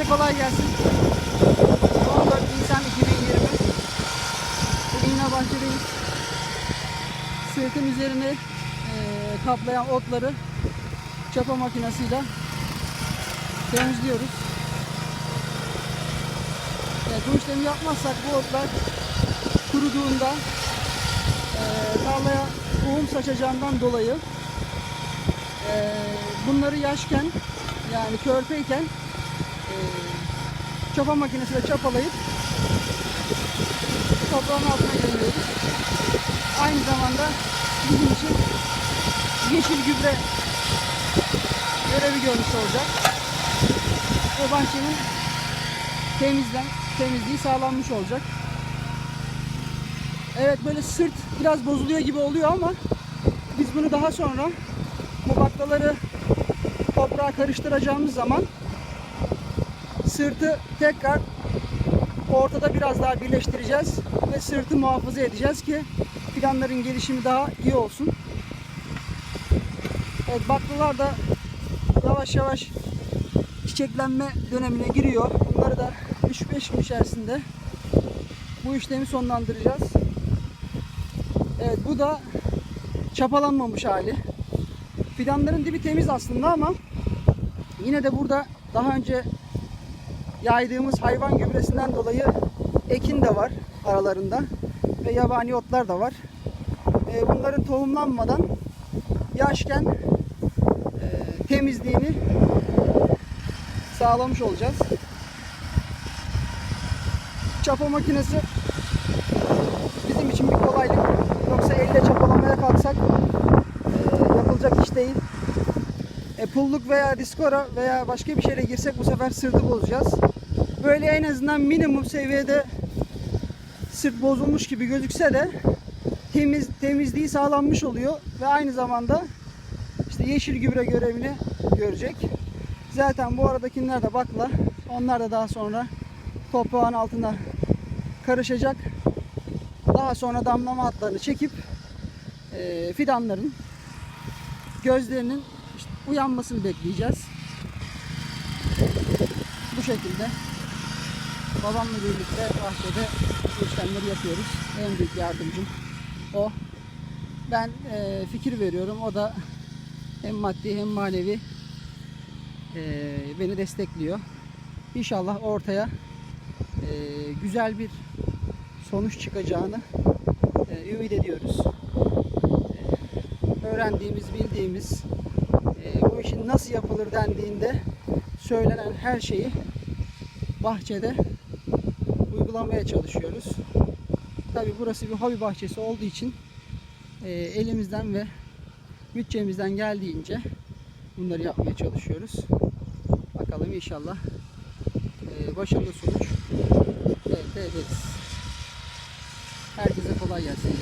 Herkese kolay gelsin. 14 Nisan 2020. Bugün yine bahçedeyiz. Sırtın üzerine eee, kaplayan otları çapa makinesiyle temizliyoruz. Evet, bu işlemi yapmazsak bu otlar kuruduğunda eee tarlaya tohum saçacağından dolayı eee, bunları yaşken yani körpeyken çapa makinesiyle çapalayıp toprağın altına gömüyoruz. Aynı zamanda bizim için yeşil gübre görevi görmüş olacak. Ve bahçenin temizlen, temizliği sağlanmış olacak. Evet böyle sırt biraz bozuluyor gibi oluyor ama biz bunu daha sonra bu baklaları toprağa karıştıracağımız zaman sırtı tekrar ortada biraz daha birleştireceğiz ve sırtı muhafaza edeceğiz ki fidanların gelişimi daha iyi olsun. Evet baklalar da yavaş yavaş çiçeklenme dönemine giriyor. Bunları da 3-5 gün içerisinde bu işlemi sonlandıracağız. Evet bu da çapalanmamış hali. Fidanların dibi temiz aslında ama yine de burada daha önce yaydığımız hayvan gübresinden dolayı ekin de var aralarında ve yabani otlar da var. Ee, Bunların tohumlanmadan yaşken e, temizliğini sağlamış olacağız. Çapa makinesi bizim için bir kolaylık. Yoksa elle çapalamaya kalksak e, yapılacak iş değil. E, veya diskora veya başka bir şeyle girsek bu sefer sırtı bozacağız. Böyle en azından minimum seviyede sırt bozulmuş gibi gözükse de temiz temizliği sağlanmış oluyor ve aynı zamanda işte yeşil gübre görevini görecek. Zaten bu aradakiler de bakla. Onlar da daha sonra toprağın altına karışacak. Daha sonra damlama hatlarını çekip e, fidanların gözlerinin uyanmasını bekleyeceğiz. Bu şekilde babamla birlikte bahçede işlemleri yapıyoruz. En büyük yardımcım o. Ben e, fikir veriyorum. O da hem maddi hem manevi e, beni destekliyor. İnşallah ortaya e, güzel bir sonuç çıkacağını e, ümit ediyoruz. E, öğrendiğimiz, bildiğimiz e, bu işin nasıl yapılır dendiğinde söylenen her şeyi bahçede uygulamaya çalışıyoruz. Tabi burası bir hobi bahçesi olduğu için e, elimizden ve bütçemizden geldiğince bunları yapmaya çalışıyoruz. Bakalım inşallah e, başarılı sonuç elde ederiz. Herkese kolay gelsin.